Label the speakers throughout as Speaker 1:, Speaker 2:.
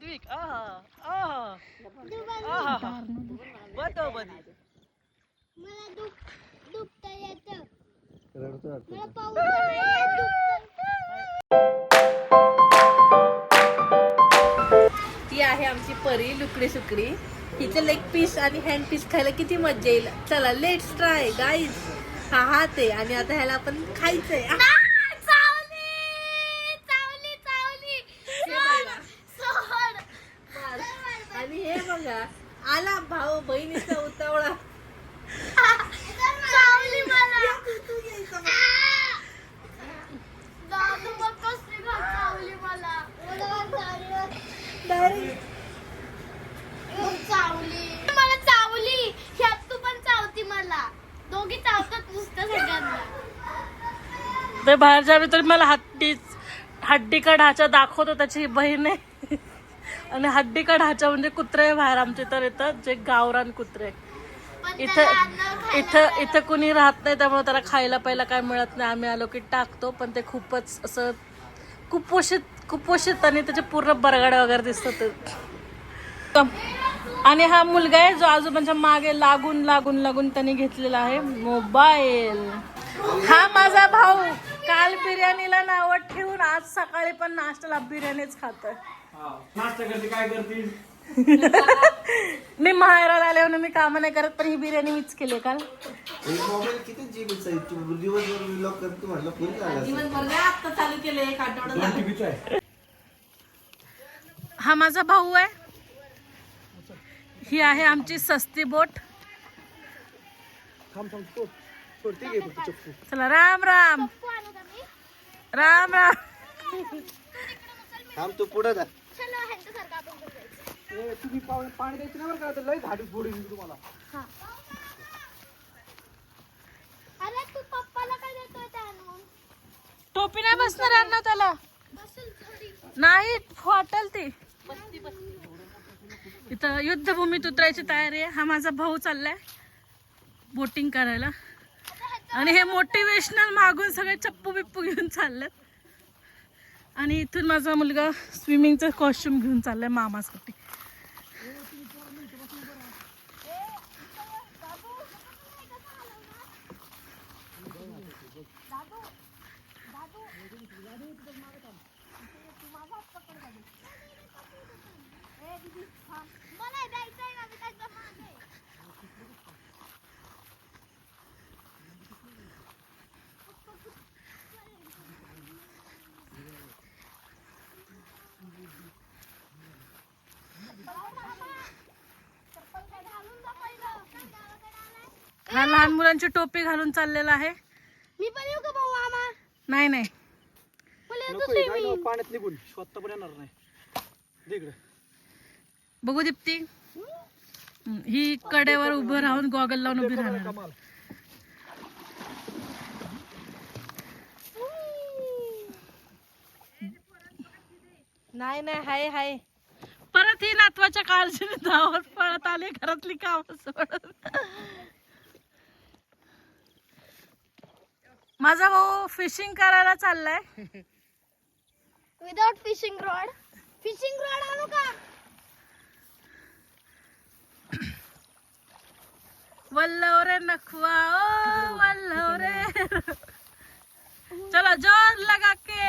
Speaker 1: सात्विक. आहा आहा. आहा बतो बदी
Speaker 2: मला दुख दुखता येतं
Speaker 3: रडतो वाटतं.
Speaker 2: मला पाऊस दुखतं
Speaker 4: ती आहे आमची परी लुकडी सुकडी. हिचं लेग पीस आणि हँड पीस खायला किती मजा येईल. चला लेट्स ट्राय गाईज हा हात आहे आणि आता ह्याला आपण खायचंय आ!
Speaker 2: चावली चावली चावली
Speaker 4: हे बघा.
Speaker 2: सोड
Speaker 4: आणि हे बघा आला भाऊ बहिणीचा उतावळा
Speaker 2: चावली मला दादू मग कसली घात चावली मला खूप चावली मला चावली ह्यात तू पण चावती मला दोघी चावतात नुसतं सगळ्यांना
Speaker 5: ते बाहेरच्या तरी मला हड्डी हड्डी का ढाचा दाखवतो त्याची बहीण आहे. आणि हड्डी का ढाचा म्हणजे कुत्रे बाहेर आमच्या इथं येतात जे गावरान कुत्रे. इथं इथं इथं कुणी राहत नाही त्यामुळे त्याला खायला पहिला काय मिळत नाही. आम्ही आलो की टाकतो पण ते खूपच असं कुपोषित कुपोषित आणि त्याचे पूर्ण बरगाड्या वगैरे दिसतात. ते. आणि हा मुलगा आहे जो आजोबांच्या मागे लागून लागून लागून त्यांनी घेतलेला आहे मोबाईल. हा माझा भाऊ. काल बिर्याणीला नावं ठेवून आज सकाळी पण नाश्त्याला बिर्याणीच खातोय.
Speaker 3: नाश्ता करते काय करतील
Speaker 5: मी माहेराला आल्यावर मी कामं नाही करत पण ही बिर्याणी मीच केली काल.
Speaker 3: एक मोबाईल किती जीबीचा आहे तू दिवसभर व्लॉग करतो म्हटलं फुल झाला
Speaker 4: दिवसभर काय आत्ता चालू केले एक आठवडा झाला.
Speaker 3: टीव्हीचा आहे.
Speaker 5: हा माझा भाऊ आहे. ही आहे आमची सस्ती बोट. चला राम राम? राम राम.
Speaker 3: थांब तू पुढे जा. तुम्ही पाणी द्यायचं नाही बरं का? लय झाडी फोडी तुम्हाला.
Speaker 2: अरे तू पप्पाला काय देतोय ते आणून?
Speaker 5: टोपी नाही बसणार यांना त्याला. नाही फाटल ती. इथं युद्धभूमीत उतरायची तयारी आहे. हा माझा भाऊ चाललाय बोटिंग करायला. आणि हे मोटिवेशनल मागून सगळे चप्पू बिप्पू घेऊन चाललेत. आणि इथून माझा मुलगा स्विमिंगचं कॉस्ट्युम घेऊन चाललाय मामासाठी
Speaker 2: मला द्यायचंय ना मी त्याच्यामागे चप्पल काय घालून जा पहिलं. गावाकडे आलाय.
Speaker 5: हा लहान मुलांची टोपी घालून चाललेला आहे.
Speaker 2: मी पण येऊ का भाऊ आमा
Speaker 5: नाही नाही.
Speaker 2: मला.
Speaker 3: पाण्यात निघून. स्वतः पण येणार नाही. इकडे.
Speaker 5: बघू दीप्ती. हम्म, ही कडेवर उभं राहून गॉगल लावून उभी राहणार.
Speaker 3: कमाल.
Speaker 5: नाही नाही हाय हाय. परत ही नातवाच्या काळजीने धावत पळत आली घरातली काम सोडत. माझा भाऊ फिशिंग करायला चाललाय.
Speaker 2: Without fishing rod fishing rod आणू का?
Speaker 5: वल्लव रे नखवा ओ वल्लव रे चलो जोर लगा के.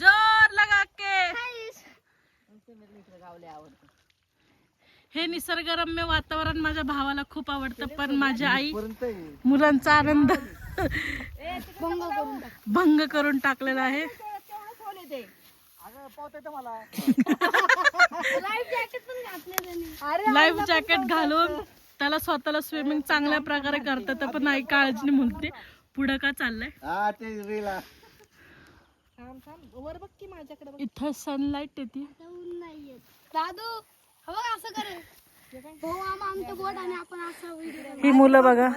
Speaker 5: जोर लगा के.
Speaker 2: हाय
Speaker 5: हे निसर्गरम्य वातावरण माझ्या भावाला खूप आवडतं पण माझ्या आई. मुलांचा आनंद.
Speaker 2: भंग करून टाक
Speaker 5: भंग करून टाकलेला आहे.
Speaker 2: लाईफ जॅकेट पण घातले त्यांनी
Speaker 5: लाईफ जॅकेट घालून त्याला स्वतःला स्विमिंग चांगल्या प्रकारे करता येतं पण आई काळजी म्हणते. पुढं का चाललंय?
Speaker 3: हा ते रेला
Speaker 5: इथं सनलाइट येते.
Speaker 2: नाही दादू हो असं करे भाऊ आम आमचं बोट आणि आपण असं व्हिडिओ
Speaker 5: ही मुलं बघा.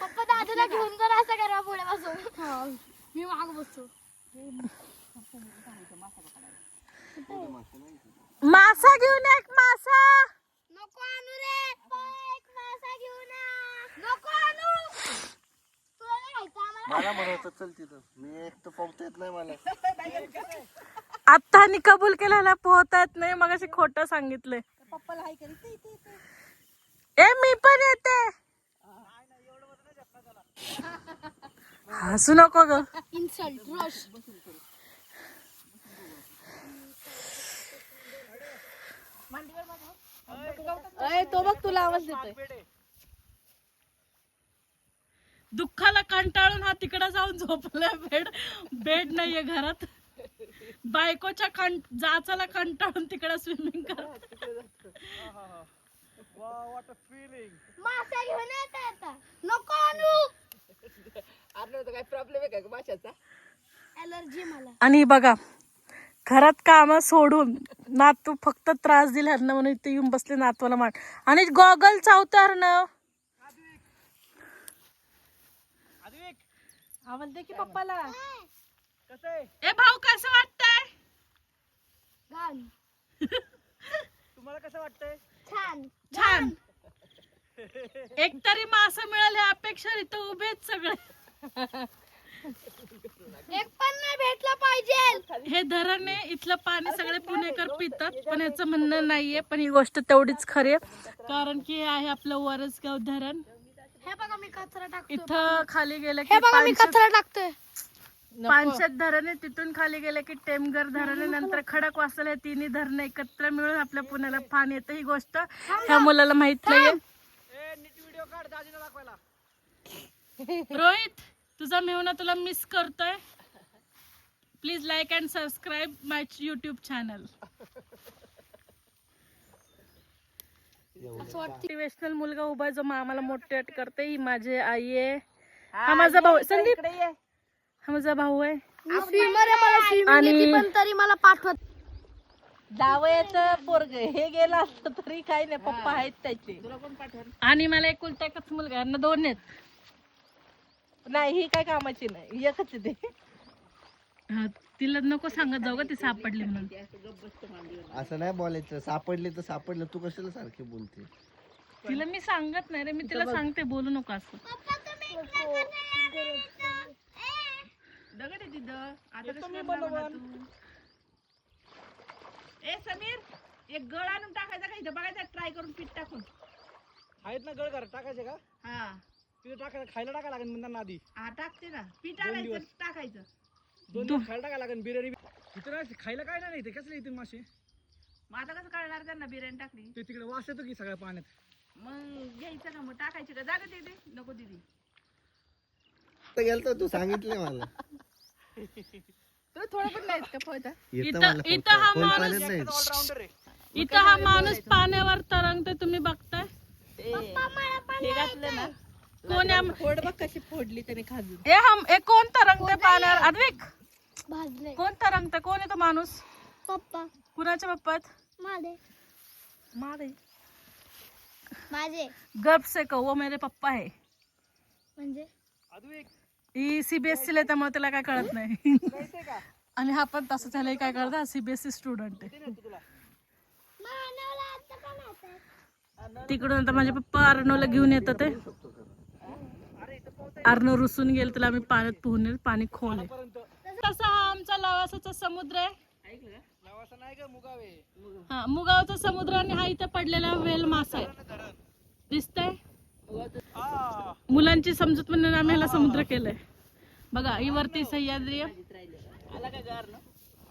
Speaker 2: पप्पा दादूला घेऊन जर असं करा पुढे बसून. मी माग बसतो.
Speaker 5: मासा घेऊन एक मासा.
Speaker 2: नको आणू रे एक मासा घेऊन. नको आणू.
Speaker 3: मला म्हणत चल तिथं. मी एक तर पावता येत नाही मला.
Speaker 5: आता ह्यांनी कबूल केलेला पोहता येत नाही मग असे खोटं सांगितलंय.
Speaker 4: पप्पाला हाय करीत
Speaker 5: ए मी पण येते. हसू नको ग.
Speaker 2: इन्सल्ट रश
Speaker 4: अय तो बघ तुला आवाज देतोय.
Speaker 5: दुःखाला कंटाळून हा तिकडे जाऊन झोपलाय बेड. बेड नाहीये घरात. बायकोच्या कं जाचाला कंटाळून तिकडे स्विमिंग करत.
Speaker 2: नको आणू
Speaker 4: काय प्रॉब्लेम आहे का
Speaker 2: अलर्जी मला.
Speaker 5: आणि बघा घरात काम सोडून नातू फक्त त्रास दिला ना म्हणून इथे येऊन बसले नातवाला मान आणि गॉगल चावतार ना
Speaker 4: आवाज दे की पप्पाला.
Speaker 5: ए भाऊ कसं वाटतंय?
Speaker 2: घाण.
Speaker 1: तुम्हाला कसं वाटतंय?
Speaker 2: छान.
Speaker 5: छान. एक तरी मासं मिळाले अपेक्षा इथं उभेच सगळे.
Speaker 2: एक पण नाही भेटला पाहिजे.
Speaker 5: हे धरण आहे इथलं पाणी सगळे पुणेकर पितात पण याचं म्हणणं नाहीये पण ही गोष्ट तेवढीच खरी आहे. कारण की हे आहे आपलं वरसगाव धरण.
Speaker 2: हे बघा मी कचरा टाकतो
Speaker 5: इथं खाली गेलं की
Speaker 2: हे बघा मी
Speaker 5: पानशेत
Speaker 2: कचरा टाकतोय.
Speaker 5: पानशेत धरण आहे तिथून खाली गेलं की टेमगर धरण आहे नंतर खडक वासल हे तिन्ही धरण एकत्र मिळून आपल्या पुण्याला पाणी येतं ही गोष्ट ह्या मुलाला माहीत नाहीये.
Speaker 1: नीट दाखवायला.
Speaker 5: रोहित तुझा मेहुणा तुला मिस करतोय. Please like and subscribe my YouTube channel motivational मुलगा उभा आहे जो आम्हाला मोटिवेट करते ही माझी आई आहे. हा माझा भाऊ आहे. संदीप हा माझा भाऊ आहे. आणि-
Speaker 2: पण तरी मला पाठवत
Speaker 4: जावयाचं पोरग हे गेलं असतं तरी काही नाही पप्पा आहेत त्याचे.
Speaker 5: आणि मला एकुलता एकच मुलगा आहे. यांना दोन आहेत.
Speaker 4: नाही ही काय कामाची नाही. एकच आहे ते.
Speaker 5: हा, तिला नको सांगत जाऊ का ती सापडली म्हणून.
Speaker 3: असं नाही बोलायचं. सापडले तर सापडलं. तू कशाला सारखे बोलते?
Speaker 5: तिला मी सांगत नाही रे. मी तिला सांगते बोलू नको असं.
Speaker 4: दगड आहे तिथं. आता? ए समीर एक गळ आणून टाकायचा का इथं? बघायचा ट्राय करून पीठ टाकून.
Speaker 1: आहेत ना गळ टाकायचे का?
Speaker 4: हा.
Speaker 1: तिथे टाकायला खायला टाकायला लागेल म्हणतात ना आधी.
Speaker 4: हा टाकते ना. पीठ आणायचं
Speaker 1: दिवस.
Speaker 4: टाकायचं.
Speaker 1: दोन दिवस खायला टाकायला लागेल बिर्याणी. इथं नाही खायला काय नाही इथे? कसले येतील मासे?
Speaker 4: मग आता कसं कळणार त्यांना बिर्याणी टाकली?
Speaker 1: ते तिकडे वास येतो की सगळ्या पाण्यात.
Speaker 4: मग घ्यायचं का मग टाकायचं का? जागा दे नको दिदी.
Speaker 3: गेलतो तू सांगितले मला.
Speaker 4: तुला थोडं पण नाहीत का पोहता
Speaker 3: येतं
Speaker 5: इथं- हा माणूस- इथं हा पाण्यावर तरंगतोय तुम्ही बघताय?
Speaker 4: हे घातलं ना.
Speaker 5: कोण आहे?
Speaker 4: फोड बघ कशी फोडली त्याने खाजून.
Speaker 5: ए हम ए कोण तरंगतोय पाण्यावर? अद्विक
Speaker 2: भाजले
Speaker 5: कोण तरंगतोय? कोण आहे तो माणूस?
Speaker 2: पप्पा.
Speaker 5: कुणाच्या पप्पात?
Speaker 2: माझे.
Speaker 5: मारे
Speaker 2: माझे.
Speaker 5: गप से कहो वो मेरे पप्पा है.
Speaker 2: म्हणजे?
Speaker 1: अद्विक
Speaker 5: ही सीबीएससी ला त्यामुळे त्याला काय कळत नाही. आणि हा पण तसं त्याला काय कळत? हा सीबीएसई स्टुडंट आहे.
Speaker 2: मानवला आता पण येतात.
Speaker 5: तिकडून आता माझे पप्पा अर्णवला घेऊन येतात ते अर्णव रुसून गेल त्याला आम्ही पाण्यात पोहून येईल पाणी खोल तसा हा आमचा लवासाचा समुद्र आहे. हा मुगावचा समुद्र आणि हा इथं पडलेला वेल मासा आहे दिसतंय? मुलांची समजूत म्हणून आम्ही ह्याला समुद्र केलंय. बघा ही वरती सह्याद्री.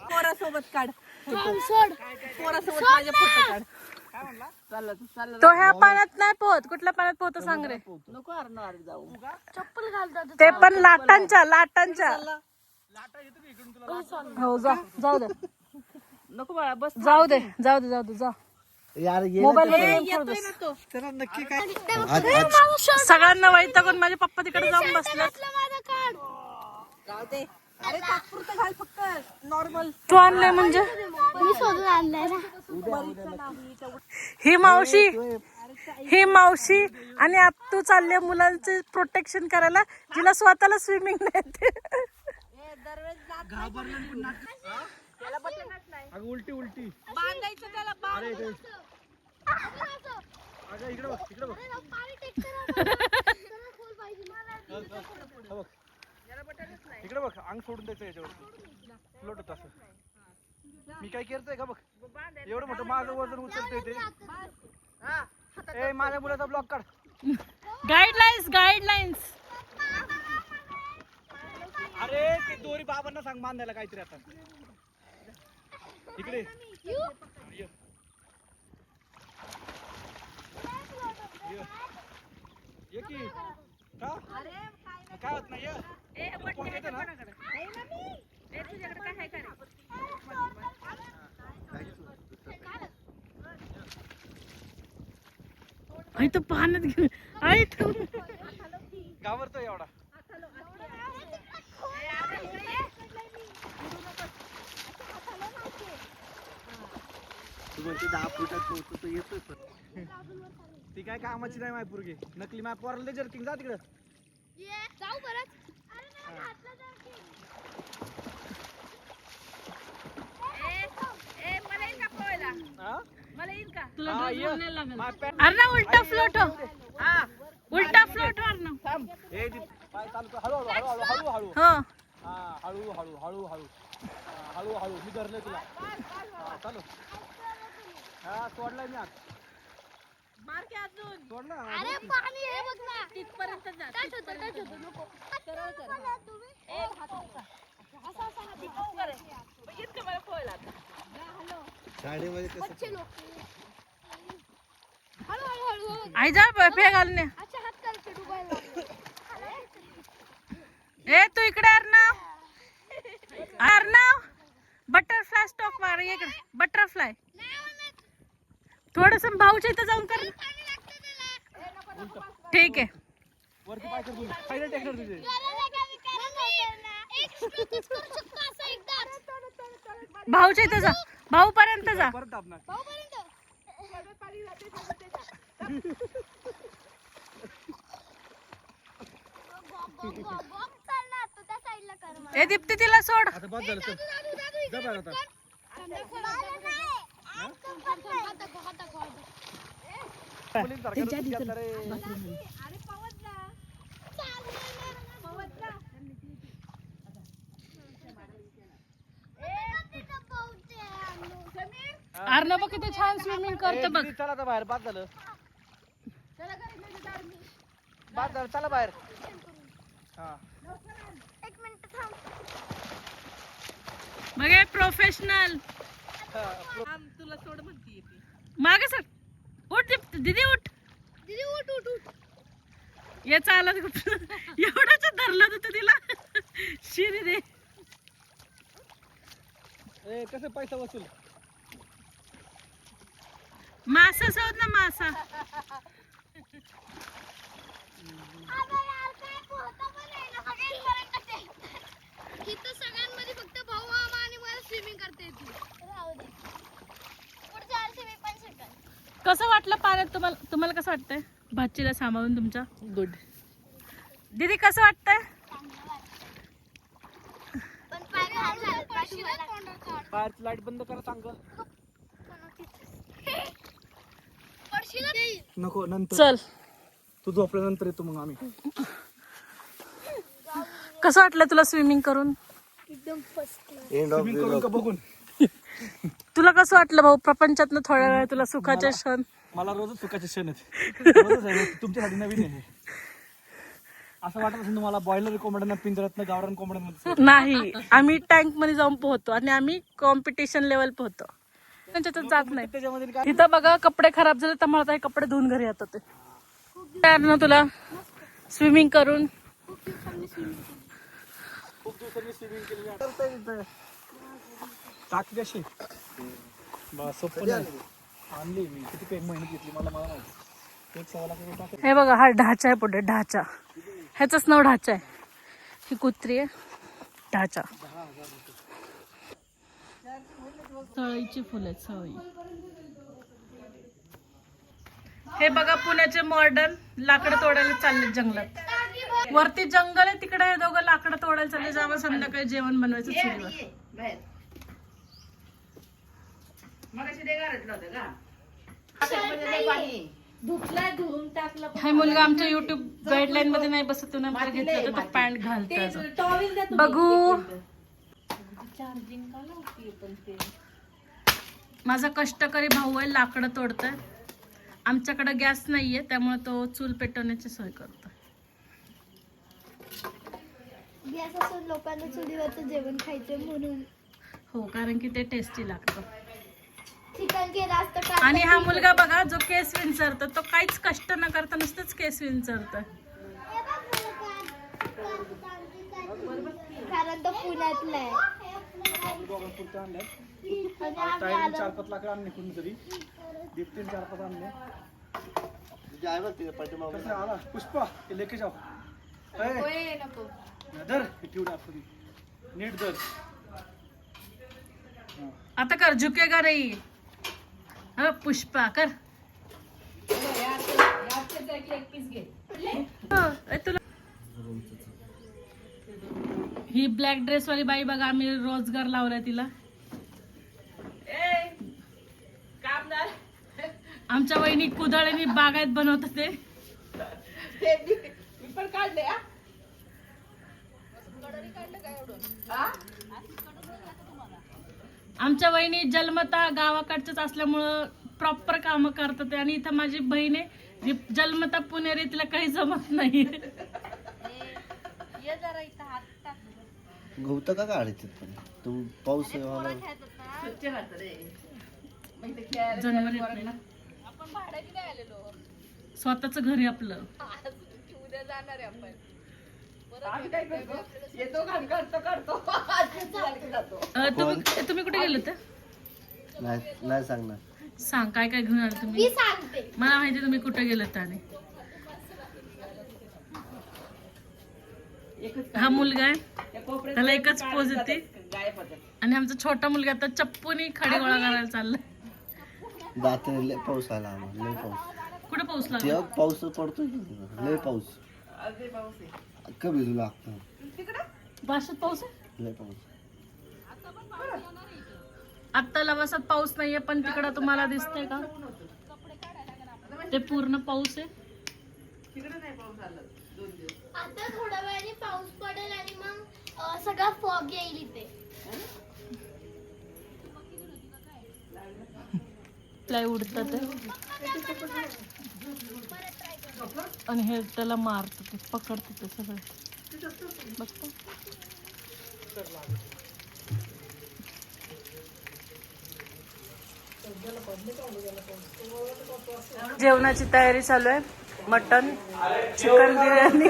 Speaker 4: पोरासोबत काढ.
Speaker 2: सोड.
Speaker 4: पोरासोबत माझे फोटो काढ. चाललं चाललं
Speaker 5: तो ह्या पाण्यात नाही पोहत. कुठल्या पाण्यात पोहतो सांग रे.
Speaker 4: नको जाऊ.
Speaker 2: चप्पल घालतात
Speaker 5: ते पण लाटांच्या लाटांच्या. हो जा. जाऊ दे.
Speaker 4: नको बाळा बस
Speaker 5: जाऊ दे जाऊ दे जाऊ दे. जा.
Speaker 3: यार गेलं
Speaker 5: मोबाईल
Speaker 1: त्याला नक्की काय
Speaker 5: सगळ्यांना वैतागून माझे पप्पा तिकडे जाऊन बसलेत
Speaker 2: माझा कार्ड
Speaker 4: जाऊ दे. अरे तात्पुरतं घाल फक्त. नॉर्मल.
Speaker 5: तू आणलंय म्हणजे?
Speaker 2: मी शोधून आणलाय ना.
Speaker 5: ही मावशी ही मावशी आणि आत्तू चालले मुलांचे प्रोटेक्शन करायला जिला स्वतःला स्विमिंग नाही येते.
Speaker 1: अगं उलटी उलटी.
Speaker 4: बांधायचं त्याला
Speaker 1: इकडे बघ इकडे बघ.
Speaker 2: पाणी टेक करा जरा खोल पाहिजे मला
Speaker 1: बघ. इकडे बघ अंग सोडून द्यायचं याच्यावर. फ्लोट होत असं. मी काय करतोय का बघ? एवढं मोठं माझं वजन उचलतोय ते. ए माझ्या मुलाचा ब्लॉक काढ.
Speaker 5: गाईडलाईन्स गाईडलाईन्स
Speaker 1: अरे ते दोरी बाबांना सांग बांधायला काहीतरी आता. इकडे ये. ये. ये की का काय होत नाही ये. कोण येतं ना
Speaker 5: आई तर पाण्यात घेऊन आई
Speaker 1: एवढा.
Speaker 3: दहा फुटात पोहोचतो तो
Speaker 1: काय कामाची नाही माय पोरगी. नकली माय पोराला जर्किंग जा तिकडं.
Speaker 2: ये जाऊ परत अरे मला जरा की.
Speaker 1: हा?
Speaker 5: तुला
Speaker 1: हा,
Speaker 5: उलटा फ्लोट उलटा फ्लोट मार ना.
Speaker 1: ए ती पाय चालू कर. हळूहळू हळूहळू हळूहळू
Speaker 5: हो
Speaker 1: हा हळू हळू हळू हळू. हा, हळू हळू. मी धरलंय तुला. हा चालू. हा सोडलाय मी आत
Speaker 5: मार की अजून.
Speaker 1: सोडला
Speaker 2: अरे पाणी हे बघ ना.
Speaker 5: तिथपर्यंत जा
Speaker 2: टच होतं टच होतं नको. सरळ कर. तुम्ही? असं असं हात
Speaker 3: शाळेमध्ये कसं
Speaker 2: बच्चे लोक हळू
Speaker 5: आई जा
Speaker 2: करते डुबायला लागले.
Speaker 5: ए तू इकडे अर्णव अर्णव बटरफ्लाय स्टॉक मार ये इकडे. बटरफ्लाय. थोडस भाऊच्या इथं जाऊन कर. ठीक आहे.
Speaker 1: वरती पाय कर टेक्टर तुझे.
Speaker 5: भाऊच्या इथं जा. भाऊ पर्यंत जा. ए दीप्ती तिला सोड.
Speaker 1: आता बस झालं चल
Speaker 2: दादू, दादू, इकडे
Speaker 1: जा बाहेर आता
Speaker 2: मला नाही. आज कंपाऊंड नाही. हाता गो, हाता गो, हाता गो.
Speaker 1: मुलींसारखं नुसतं घेतलं रे.
Speaker 2: अरे पवत जा. चालू नाही ना, पवत जा. ए, तिथं पवते आणू. समीर,
Speaker 5: अर्णव बघ किती छान स्विमिंग करतो बघ.
Speaker 1: चला आता बाहेर बाद झालं. बाद झालं चला बाहेर. हा.
Speaker 2: एक मिनिट थांब
Speaker 5: बघ प्रोफेशनल तुला सोड म्हणते मागे सर. उठ दीदी उठ.
Speaker 2: दीदी उठ उठ उठ.
Speaker 5: ये चालत एवढाच धरलं होतं तिला. शिरी दे.
Speaker 1: ए कसं पैसा वसूल?
Speaker 5: मासा सोड ना मासा.
Speaker 2: सगळ्यांमध्ये फक्त भाऊ मामा आणि मला स्विमिंग करता येते. राहू दे पुढच्या वर्षी मी पण शिकल
Speaker 5: कसं वाटलं पाण्यात तुम्हाला तुम्हाला कसं वाटतंय? भाचीला सांभाळून तुमच्या गुड दीदी कसं वाटतंय.
Speaker 1: बाहेरची लाइट बंद करा सांग गं.
Speaker 2: पडशील ना?
Speaker 1: नको नंतर.
Speaker 5: चल.
Speaker 1: तू झोपल्यानंतर येतो मग आम्ही.
Speaker 5: कसं वाटलं तुला स्विमिंग करून?
Speaker 2: एकदम first class
Speaker 3: end of
Speaker 1: swimming करून का बघून?
Speaker 5: तुला कसं वाटलं भाऊ प्रपंचातनं थोड्या वेळ तुला सुखाचे क्षण?
Speaker 1: मला रोजच सुखाचे क्षण आहेत. रोजच आहे रोज. तुमच्यासाठी नवीन आहे. असं वाटत असेल तुम्हाला बॉयलर कोंबड्यांना पिंजऱ्यातनं गावरान कोंबड्यांमध्ये
Speaker 5: नाही आम्ही टँकमध्ये जाऊन पोहतो आणि आम्ही कॉम्पिटिशन लेवल पोहतो त्यांच्यातच जात नाही. तिथं बघा कपडे खराब झाले तर मला हे कपडे धुवून घरी येतात ते. तयार ना तुला? स्विमिंग करून.
Speaker 1: टाकी कशी. आणली मी. किती मेहनत घेतली मला मला माहिती.
Speaker 5: हे बघा हा ढाचा आहे पुढे ढाचा. ह्याचंच नाव ढाचा आहे. ही कुत्री आहे. ढाचा. सळईची फुले सळई हे बघा पुण्याचे मॉडर्न लाकडं तोडायला चालले जंगलात. वरती जंगल आहे तिकडे हे दोघं लाकडं तोडायला चालले जावं संध्याकाळी जेवण बनवायचं चुलीवर. हा मुलगा आमच्या युट्यूब गाईडलाईन मध्ये नाही बसत तो नंतर घेतलं तर पॅन्ट घालतो. बघू. माझा कष्टकरी भाऊ आहे लाकडं तोडतोय आमच्याकडे गॅस नाहीये त्यामुळे तो चूल पेटवण्याची सोय करतो
Speaker 2: गॅस असून लोकांना चुलीवरचं जेवण खायचं म्हणून
Speaker 5: हो कारण की ते टेस्टी लागतं
Speaker 2: चिकन केलं असतं का
Speaker 5: आणि हा मुलगा बघा जो केस विंचरतो तो काहीच कष्ट न करता नुसतंच केस विंचरतं
Speaker 2: कारण तो पुण्यातला आहे
Speaker 1: दोघं आणलं
Speaker 2: आणि
Speaker 1: चार पाच लाकडं आणले कोणीतरी चार पाच आणले कसं आला पुष्पा ते लेके जाऊ ए, नीट धर
Speaker 5: आता कर झुकेगा रे हा पुष्पा कर तुला ही ब्लॅक ड्रेस वाली बाई बघा आम्ही रोजगार लावलाय तिला. आमच्या वहिनी कुदळीनी बागायत बनवत ते. आमच्या वहिनी जन्मता गावाकडच्याच असल्यामुळं प्रॉपर काम करतात आणि इथं माझी बहीण आहे. जी जन्मता पुणेरी तिला काही जमत नाही
Speaker 3: गवतं का काढायचं पण? तू पाऊस
Speaker 5: जनावर येत नाही. स्वतःच घर आहे आपलं. अं, तुम्ही तुम्ही कुठे गेले होते
Speaker 3: नाही नाही सांगणार.
Speaker 5: सांग काय काय घेऊन आले तुम्ही?
Speaker 2: मी सांगते.
Speaker 5: मला माहिती तुम्ही कुठे गेलात आणि. हा मुलगा आहे. त्याला एकच पोज येते. आणि आमचा छोटा मुलगा आता चप्पूनी खडे गोळा करायला चाललाय.
Speaker 3: दाताने लय पाऊस आला लय पाऊस.
Speaker 5: कुठे पाऊस लागला?
Speaker 3: पाऊस पडतोय नाही? लय पाऊस. कमी लागतं.
Speaker 5: भाषेत पाऊस आहे?
Speaker 3: लय पाऊस.
Speaker 5: आत्ता लवासात पाऊस नाहीये पण तिकडं तुम्हाला दिसतंय का? ते पूर्ण पाऊस आहे.
Speaker 2: आता थोड्या वेळाने पाऊस पडेल आणि मग सगळा फॉग येईल इथे.
Speaker 5: लय उडतात आणि हे त्याला मारत ते पकडत ते सगळं. बघतो. जेवणाची तयारी चालू आहे. Mutton chicken biryani.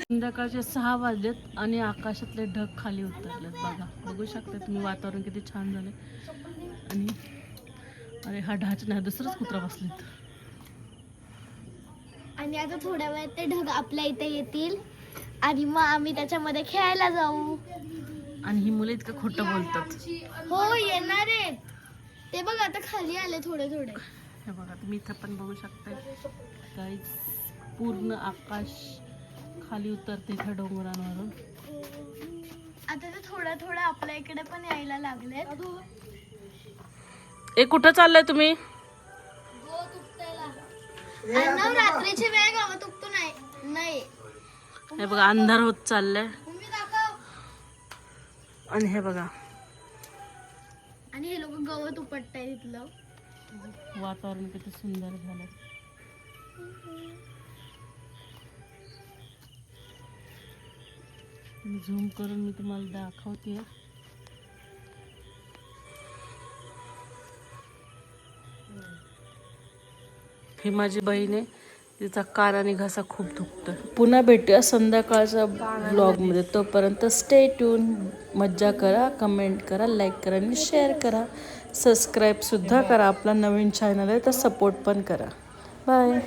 Speaker 5: संध्याकाळचे सहा वाजलेत आणि आकाशातले ढग खाली उतरलेत. बघा बघू शकता तुम्ही वातावरण किती छान झाले आणि अरे हा ढाच नाही दुसरंच कुत्रा बसलेत.
Speaker 2: आणि आता थोड्या वेळात ते ढग आपल्या इथे येतील आणि मग आम्ही त्याच्यामध्ये खेळायला जाऊ.
Speaker 5: आणि ही मुलं इतकं खोटं बोलतात.
Speaker 2: हो येणार आहे ते बघ आता खाली आले थोडे थोडे.
Speaker 5: हे बघा तुम्ही इथं पण बघू शकता काहीच पूर्ण आकाश खाली उतरते इथं डोंगरांवरून.
Speaker 2: आता ते थोडं थोडं आपल्या इकडे पण यायला लागले
Speaker 5: ए कुठं चाललंय तुम्ही?
Speaker 2: रात्रीची वेळ गावात उगतो नाही नाही.
Speaker 5: हे बघा अंधार होत चाललाय.
Speaker 2: तुम्ही दाखव.
Speaker 5: आणि हे बघा.
Speaker 2: आणि हे लोक गवत उपटताय तिथलं
Speaker 5: वातावरण किती सुंदर झालं. झूम करून मी तुम्हाला दाखवते. ही माझी बहीण आहे. तिचा कान आणि घसा खूप दुखतो पुन्हा भेटूया संध्याकाळच्या ब्लॉगमध्ये तोपर्यंत स्टे ट्यून मज्जा करा कमेंट करा लाईक करा आणि शेअर करा. सबस्क्राईबसुद्धा करा. आपला नवीन चॅनल आहे तर सपोर्ट पण करा. बाय